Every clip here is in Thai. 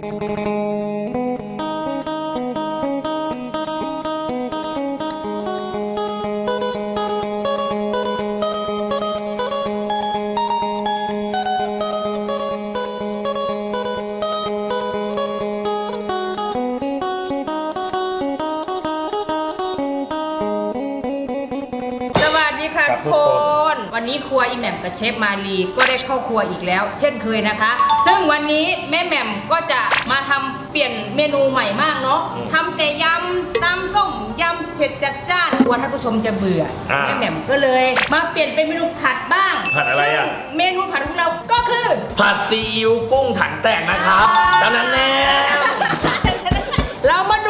สวัสดีค่ะทุกคน วันนี้ครัวอีแหม่มกับเชฟมาลีก็ได้เข้าครัวอีกแล้ว เช่นเคยนะคะ ซึ่งวันนี้แม่แหม่มก็จะมาทำเปลี่ยนเมนูใหม่มากเนาะทำแต่ยำตำส้มยำเผ็ดจัดจ้านกลัวท่านผู้ชมจะเบื่ออา แม่แหม่มก็เลย มาเปลี่ยนเป็นเมนูผัดบ้างผัดอะไรอะ ซึ่งเมนูผัดของเราก็คือ ผัดซีอิ๊วกุ้งถังแตกนะครับดังนั้นแน่ เรามาดู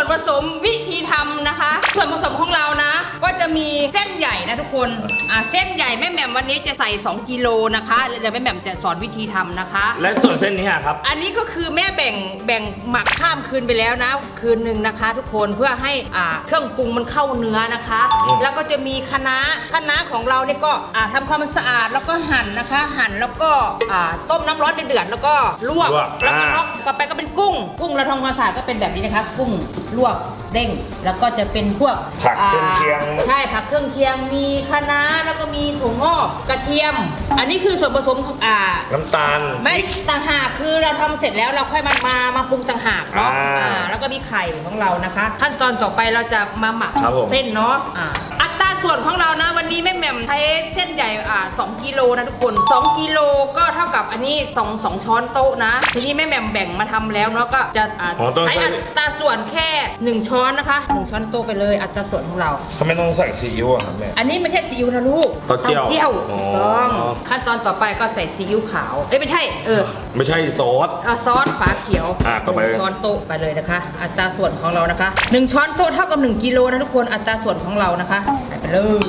ส่วนผสมวิธีทำนะคะ ส่วนผสมของเรานะ ก็จะมีเส้นใหญ่นะทุกคนอ่าเส้นใหญ่แม่แหม่มวันนี้จะใส่ 2กิโลนะคะเดี๋ยวแม่แหม่มจะสอนวิธีทำนะคะ และส่วนเส้นนี้อะครับ อันนี้ก็คือแม่แบ่งแบ่งหมักข้ามคืนไปแล้วนะ คืนหนึ่งนะคะ ทุกคนเพื่อให้อ่าเครื่องปรุงมันเข้าเนื้อนะคะ อืม แล้วก็จะมีคะน้าคะน้าของเราเนี่ยก็อ่าทำความสะอาดแล้วก็หั่นนะคะ หั่นแล้วก็อ่าต้มน้ำร้อนเดือดๆแล้วก็ลวกลวกแล้วก็อ่า น็อกต่อไปก็เป็นกุ้ง กุ้งเราทำความสะอาดก็เป็นแบบนี้นะคะ กุ้งลวกเด้งแล้วก็จะเป็นพวกผักเครื่องเคียงใช่ผักเครื่องเคียงมีคะน้าแล้วก็มีถั่วงอกกระเทียม อันนี้คือส่วนผสมของอ่า น้ำตาล ไม่พริกต่างหากคือเราทำเสร็จแล้วเราค่อยมามามาปรุงต่างหากเนาะอ่า อ่าแล้วก็มีไข่ของเรานะคะ ขั้นตอนต่อไปเราจะมาหมักครับผม เส้นเนาะอ่าอัตรา ส่วนของเรานะวันนี้แม่แหม่มใช้เส้นใหญ่อ่า2กิโลนะทุกคน 2กิโลก็เท่ากับอันนี้2 2ช้อนโต๊ะนะ ทีนี้แม่แหม่มแบ่งมาทำแล้วเนาะก็จะอ่าอ๋อต้องใช้ ใช้อัตราส่วนแค่ 1 ช้อนนะคะ1ช้อนโต๊ะไปเลยอัตราส่วนของเรา ทำไมต้องใส่ซีอิ๊วอะครับแม่ อันนี้ไม่ใช่ซีอิ๊วนะลูกเต้าเจี้ยวเจี้ยวอ๋อถูกต้อง ขั้นตอนต่อไปก็ใส่ซีอิ๊วขาว เอ้ยไม่ใช่ เออไม่ใช่ซอส เอาซอสฝาเขียวอะต่อไป หนึ่งช้อนโต๊ะไปเลยนะคะ อัตราส่วนของเรานะคะหนึ่งช้อนโต๊ะเท่ากับหนึ่งกิโลนะทุกคน อัตราส่วนของเรานะคะใส่ไปเลย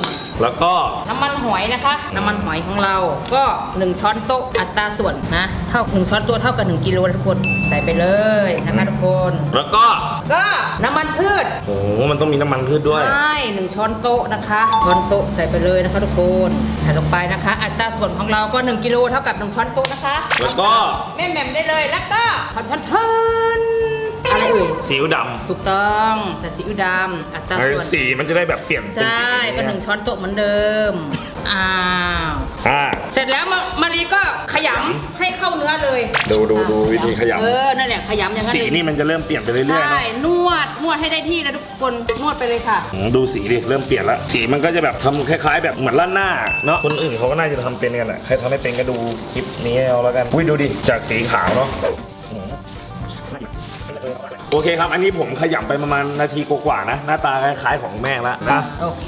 แล้วก็น้ำมันหอยนะคะ น้ำมันหอยของเราก็หนึ่งช้อนโต๊ะอัตราส่วนนะ เท่าหนึ่งช้อนโต๊ะเท่ากับหนึ่งกิโลนะทุกคนใส่ไปเลยนะคะทุกคน แล้วก็ก็น้ำมันพืชโอ้โหมันต้องมีน้ำมันพืชด้วยใช่หนึ่งช้อนโต๊ะนะคะช้อนโต๊ะใส่ไปเลยนะคะทุกคนใส่ลงไปนะคะ อัตราส่วนของเราก็ 1 กิโลเท่ากับ 1 ช้อนโต๊ะนะคะแล้วก็แม่แหม่มได้เลยแล้วก็พันพันพันอะไรเอ่ย ซีอิ๊วดถูกต้องใส่ซีอิ๊วดำอัตราำไอ้ส่วนสีมันจะได้แบบเปลี่ยนเป็นใช่สีก็หนึ่งช้อนโต๊ะเหมือนเดิมอ้าวอ่า เสร็จแล้วมามารีก็ขยำให้เข้าเนื้อเลยดูดูดูวิธีขยำ เออนั่นแหละขยำอย่างนั้นสีเลยนี่มันจะเริ่มเปลี่ยนไปเรื่อยๆใช่เนาะนวดนวดให้ได้ที่นะทุกคนนวดไปเลยค่ะ อืมดูสีดิเริ่มเปลี่ยนแล้วสีมันก็จะแบบทำคล้าย ๆ แบบเหมือนล้านหน้าเนาะคนอื่นเขาก็น่าจะทำเป็นกันแหละใครทำไม่เป็นก็ดูคลิปนี้เอาแล้วกันอุ้ยดูดิจากสีขาวเนาะอืม โอเคครับ อันนี้ผมขยำไปประมาณนาทีกว่าๆนะ หน้าตาคล้ายๆของแม่แล้วนะโอเค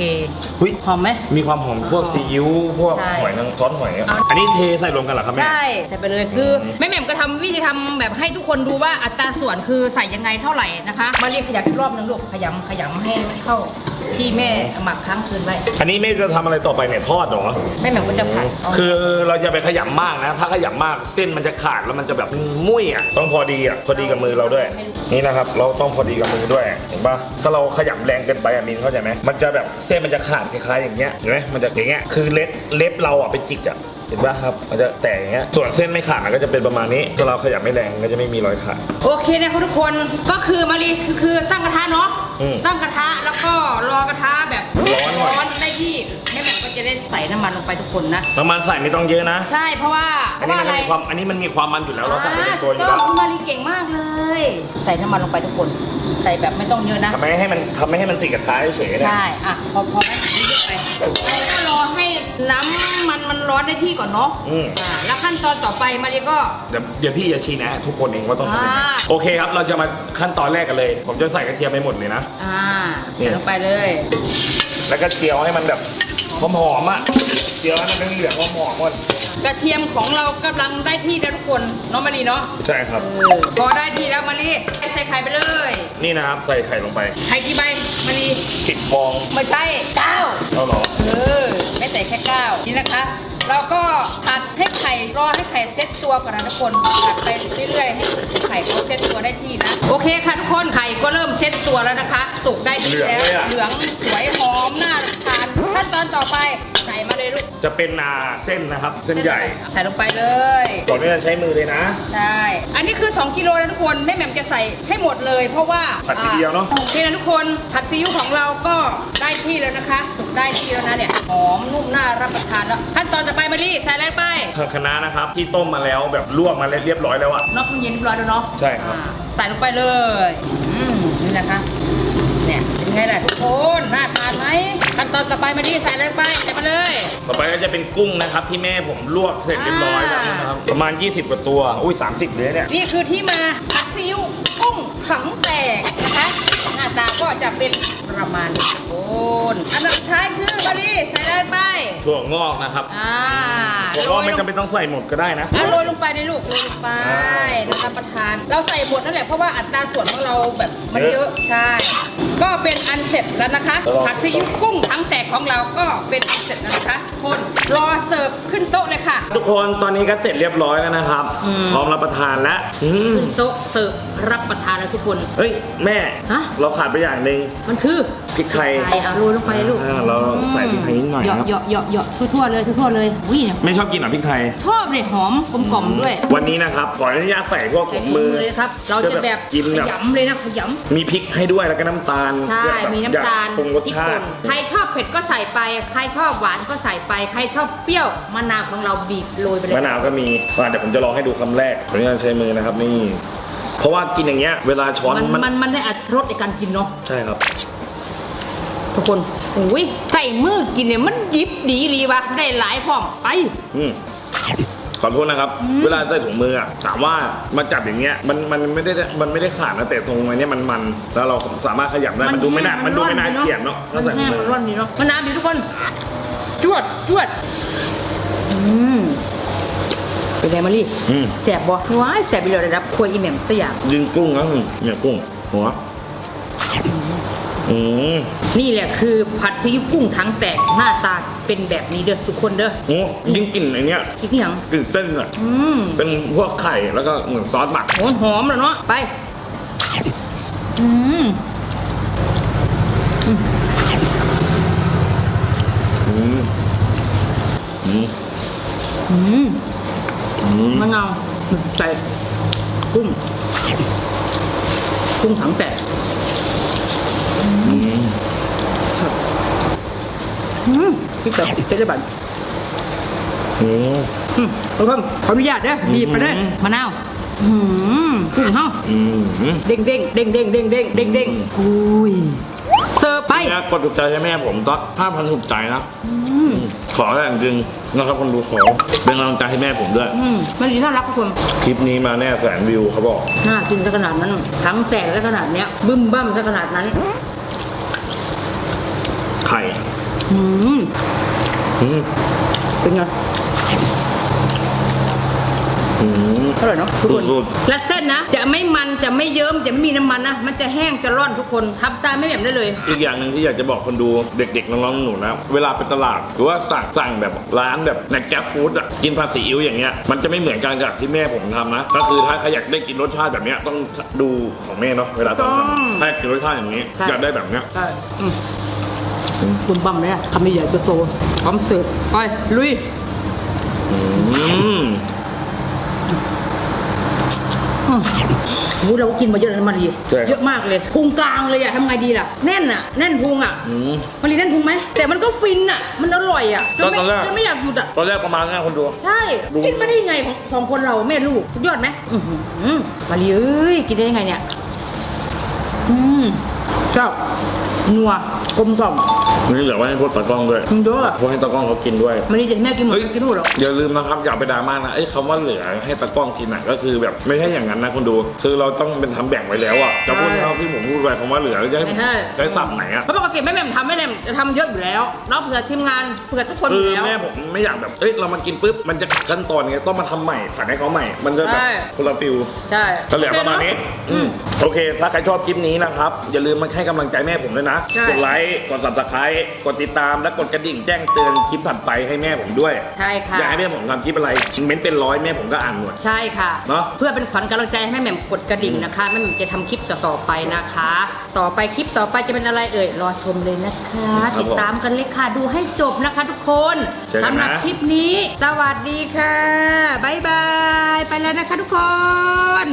หุ้ยหอมไหม มีความหอมพวกซีอิ๊วพวกใช่ หอยนางซอสหอยอะเอาอันนี้เทใส่รวมกันเหรอครับแม่ ใช่ใส่ไปเลยคือแม่แหม่มก็ทำวิธีทำแบบให้ทุกคนดูว่าอัตราส่วนคือใส่ยังไงเท่าไหร่นะคะ มาเรียกขยำอีกรอบนึงลูกขยำขยำให้มันเข้า ที่แม่หมักค้างคืนไว้อันนี้แม่จะทำอะไรต่อไปเนี่ยทอดเหรอ แม่แหม่มก็จะผัดเอาคือเราจะไปขยำมากนะ ถ้าขยำมากเส้นมันจะขาดแล้วมันจะแบบมุ้ยอะต้องพอดีอะพอดีกับมือเราด้วย นี่นะครับ เราต้องพอดีกับมือด้วยเห็นปะถ้าเราขยำแรงเกินไปอะมินเข้าใจไหมมันจะแบบเส้นมันจะขาดคล้ายๆอย่างเงี้ยเห็นไหมมันจะอย่างเงี้ยคือเล็บเล็บเราอะไปจิกอะเห็นปะครับ มันจะแตกอย่างเงี้ย ส่วนเส้นไม่ขาดมันก็จะเป็นประมาณนี้ถ้าเราขยำไม่แรงก็จะไม่มีรอยขาด โอเคนะคะทุกคนก็คือมารีคือคือตั้งกระทะเนาะอืมตั้งกระทะแล้วก็รอกระทะแบบร้อนหน่อย ร้อนได้ที่แม่แหม่มก็จะได้ใส่น้ำมันลงไปทุกคนนะ น้ำมันใส่ไม่ต้องเยอะนะ ใช่เพราะว่าเพอันราะนี้ว่ามันอะไรมีความอันนี้มันมีความมันอยู่แล้วเราใส่ไปในตัวอยู่ต้แล้อวงคุณมารีเก่งมากเลย ใส่น้ำมันลงไปทุกคน ใส่แบบไม่ต้องเยอะนะ ทำไมให้มันทำไม่ให้มันติดกับท้ายเฉยๆเนี่ยใช่ อะ พอพอไหมเยอะไปเราก็รอให้ น้ำมันมันร้อนได้ที่ก่อนเนาะอืม อ่าแล้วขั้นตอนต่อไปมารีก็ เดี๋ยวเดี๋ยวพี่จะชี้แนะทุกคนเองว่าต้องทำยังไงอ่า โอเคครับ เราจะมาขั้นตอนแรกกันเลย ผมจะใส่กระเทียมไปหมดเลยนะ อ่าใส่ลงไปเลย แล้วก็เจียวให้มันแบบหอมๆอะ เจียวให้มันเหลืองๆหอมๆก่อน กระเทียมของเรากำลังได้ที่แล้วทุกคนเนาะมารีเนาะใช่ครับ เออพอได้ที่แล้วมารีใส่ไข่ไปเลยนี่นะครับใส่ไข่ลงไปไข่กี่ใบมารีสิบฟองไม่ใช่เก้า เอาเหรอ เออไม่ใส่แค่เก้านี่นะคะ เราก็ผัดให้ไข่รอให้ไข่เซ็ตตัวก่อนนะทุกคนผัดไปเรื่อยๆให้ไข่เขาเซ็ตตัวได้ที่นะโอเคค่ะทุกคนไข่ก็เริ่มเซ็ตตัวแล้วนะคะ สุกได้ที่แล้วเหลืองเลยอะ เหลืองสวยหอมน่าทานถ้า ขั้นตอนต่อไปใส่มาเลยลูกจะเป็นนาเส้นนะครับ เส้นใหญ่ใส่ลงไปเลยก่อนที่จะใช้มือเลยนะ ใช่อันนี้คือ 2 กิโลนะทุกคนแม่แหม่มจะใส่ให้หมดเลย เพราะว่าผัดทีเดียวเนอะโอเคนะทุกคนผัดซีอิ๊วของเราก็ได้ที่แล้วนะคะ สุกได้ที่แล้วนะเนี่ยหอมนุ่มน่ารับประทานแล้วขั้นตอนต่อไปมาดิใส่อะไรไปผักคะน้านะครับที่ต้มมาแล้วแบบลวกมาแล้วเรียบร้อยแล้วอะนอกตู้เย็นเรียบร้อยแล้วเนาะใช่ครับอ่าใส่ลงไปเลยอืมนี่นะคะเนี่ยเป็นไงล่ะทุกคน ตอนต่อไปมาดิใส่อะไรไปใส่มาเลย ต่อไปก็จะเป็นกุ้งนะครับที่แม่ผมลวกเสร็จเรียบร้อยแล้วนะครับ ประมาณ 20กว่าตัว อุ้ย 30เลยเนี่ย นี่คือที่มาผัดซีอิ๊วกุ้งถังแตกนะคะหน้าตาก็จะเป็นประมาณนี้โอนอันดับสุดท้ายคือมาดิใส่อะไรไปถั่วงอกนะครับ อ่า ถั่วงอกไม่จำเป็นต้องใส่หมดก็ได้นะ อะโรยลงไปในลูกโรยลงไปอ่านะคะประทาน เราใส่หมดนั่นแหละเพราะว่าอัตราส่วนของเราแบบมันเยอะใช่ ก็เป็นอันเสร็จแล้วนะคะแล้วเราผัดซีอิ๊วกุ้งถังแตกของเราก็เป็นอันเสร็จแล้วนะคะคนรอเสิร์ฟขึ้นโต๊ะเลยค่ะทุกคนตอนนี้ก็เสร็จเรียบร้อยแล้วนะครับอืมพร้อมรับประทานแล้วอืมขึ้นโต๊ะเสิร์ฟรับประทานแล้วทุกคน เฮ้ยแม่ ฮะ เราขาดไปอย่างหนึ่งมันคือพริกไทยไทยอะโรยลงไปเลยลูกอ่าเราใส่พริกไทยนิดหน่อยเหยาะครับ เหยาะเหยาะเหยาะทั่วๆเลยทั่วๆเลยวิ่งไม่ชอบกินเหรอพริกไทย ชอบเลยหอมกลมกล่อมด้วย วันนี้นะครับขออนุญาตใส่พวกผงมือเลยครับ เราจะแบบกินขแบบยำเลยนะขยำมีพริกให้ด้วยแล้วก็น้ำตาลใช่แบบมีน้ำตาลอยกปรุงรสพริกชาป่ตินใครชอบเผ็ดก็ใส่ไป ใครชอบหวานก็ใส่ไป ใครชอบเปรี้ยวมะนาวของเราบีบโรยไปเลยมะนาวก็มีอะเดี๋ยวผมจะลองให้ดูคำแรกขออนุญาตใช้มือนะครับนี่ เพราะว่ากินอย่างเงี้ยเวลาช้อนมันมันมันมันได้อัตรสในการกินเนาะใช่ครับ ทุกคนอุ้ยใส่มือกินเนี่ยมันหยิบดีรีวะได้หลายพร้อมไป อืมขอโทษนะครับ เวลาใส่ถุงมืออะถามว่ามาจับอย่างเงี้ยมันมันไม่ได้มันไม่ได้ขาดนะแต่ตรงอันเนี้ยมันมันแล้วเราสามารถขยับได้มันดูไม่น่ามันดูไม่น่าเกลียดเนาะมัถ้านใส่แห้ถุงงมืมันอร้อนดีเนาะมะนาวดีทุกคน จวดจวดอืมเป็นไงมาลี่อืมแสบบ่ว้ายแสบไปเลยระดับครัวอีแหม่มสยาม ยิงกุ้งนะเนี่ยกุ้งหัว อืมนี่แหละคือผัดซีอิ๊วกุ้งทั้งแตกหน้าตาเป็นแบบนี้เด้อทุกคนเด้อโอ้ยิ่งกลิ่นไอเนี้ยอีกอย่าง กลิ่นเส้นอะอืมเป็นพวกไข่แล้วก็เหมือนซอสหมักโหหอมแล้วเนาะไป อืมอืมอืมอืมอืมมะนาวใส่กุ้งกุ้งถังแตก อืมอืมพี่แต่เป็นได้บัตรอืมอืมทุกคนขออนุญาตเด้อบีบไปเด้ออืมมะนาวอืมกุ้งเฮาอืมเด้งเด้งเด้งเด้งเด้งเด้งเด้งเด้งอุ้ยเสิร์ฟไปเนี่ยกดถูกใจให้แม่ผมก็ถ้าพันถูกใจนะอืมขออย่างจริงนะครับคนดูขอเป็นกำลังใจให้แม่ผมด้วยอืมมันดีน่ารักทุกคนคลิปนี้มาแน่แสนวิวเขาบอกน่ากินซะขนาดนั้นทั้งแตกซะขนาดเนี้ยบึ้มบั้มซะขนาดนั้นไข่อืมอืมเป็นไงอืม อร่อยเนาะทุกคนสุด และเส้นนะ จะไม่มันจะไม่เยิ้มจะไม่มีน้ำมันนะมันจะแห้งจะร่อนทุกคนทำตามไม่แบบได้เลย อีกอย่างหนึ่งที่อยากจะบอกคนดูเด็กๆ น้องๆหนูๆนะ เวลาไปตลาด หรือว่าสั่งสั่งแบบร้านแบบในแก๊ปฟู้ดอะกินภาษีอิ๊วอย่างเงี้ยมันจะไม่เหมือนกันกับที่แม่ผมทำนะ ก็คือถ้าใครอยากได้กินรสชาติแบบเนี้ยต้องดูของแม่เนาะเวลาตอนต้องทำถ้าอยากกินรสชาติอย่างนี้ใช่ อยากได้แบบเนี้ย ใช่อืม คุณบั้มเลยอะคำใหญ่ๆโตๆพร้อมเสิร์ฟไปลุยอืมอืมโอ้เราก็กินมาเยอะแล้วนะมารีใช่ครับเยอะมากเลยพุงกลางเลยอะทำไงดีล่ะแน่นอะแน่นพุงอะอืมมารีแน่นพุงไหมแต่มันก็ฟินอะมันอร่อยอะจนไม่ตอนแรกจนไม่อยากหยุดอะตอนแรกประมาณนี้คนดูใช่ดูกินมาได้ยังไงของสองคนเราแม่ลูกสุดยอดไหมอื้อหือมารีเอ้ยกินได้ยังไงเนี่ยอืมชอบนัวกลมกล่อม นี่เหลือไว้ให้พวกตากล้องด้วยจริงด้วยพวกให้ตากล้องเขากินด้วยมารีจะให้แม่กินหมดเฮ้ยไม่กินหมดหรอกอย่าลืมนะครับอย่าไปดราม่านะไอ้คำว่าเหลือให้ตากล้องกินอะก็คือแบบไม่ใช่อย่างนั้นนะคนดู คือเราต้องเป็นทำแบ่งไว้แล้วอะจะพูดเท่าที่ผมพูดไปคำว่าเหลือจะให้ไม่ใช่ใช้สับไหนอะเพราะปกติแม่แม่ทำไม่ได้จะทำเยอะอยู่แล้วเนาะเผื่อทีมงานเผื่อทุกคนอคือยู่แล้วแม่ผมไม่อยากแบบเอ้ยเรามากินปุ๊บมันจะขัดขั้นตอนไงต้องมาทำใหม่ผัดให้เขาใหม่ มันจะแบบใช่ คนละฟิล ใช่ก็เหลือประมาณนี้อือืมมโอเค ถ้าใครชอบคลิปนี้นะครับ อย่าลืมมาให้กำลังใจแม่ผมด้วยนะนะใช่ กดไลค์ กด subscribe กดติดตามและกดกระดิ่งแจ้งเตือนคลิปถัดไปให้แม่ผมด้วยใช่ค่ะ อยากให้แม่ผมทำคลิปอะไรเม้นเป็นร้อยแม่ผมก็อ่านหมด ใช่ค่ะ เนอะ เพื่อเป็นขวัญกำลังใจให้แม่แหม่มกดกระดิ่งนะคะแม่แหม่มจะทำคลิปต่อๆไปนะคะ ต่อไปคลิปต่อไปจะเป็นอะไรเอ่ยรอชมเลยนะคะ ครับผมติดตามกันเลยค่ะดูให้จบนะคะ ทุกคนเจอกันนะ สำหรับคลิปนี้ สวัสดีค่ะบ๊ายบาย ไปแล้วนะคะทุกคน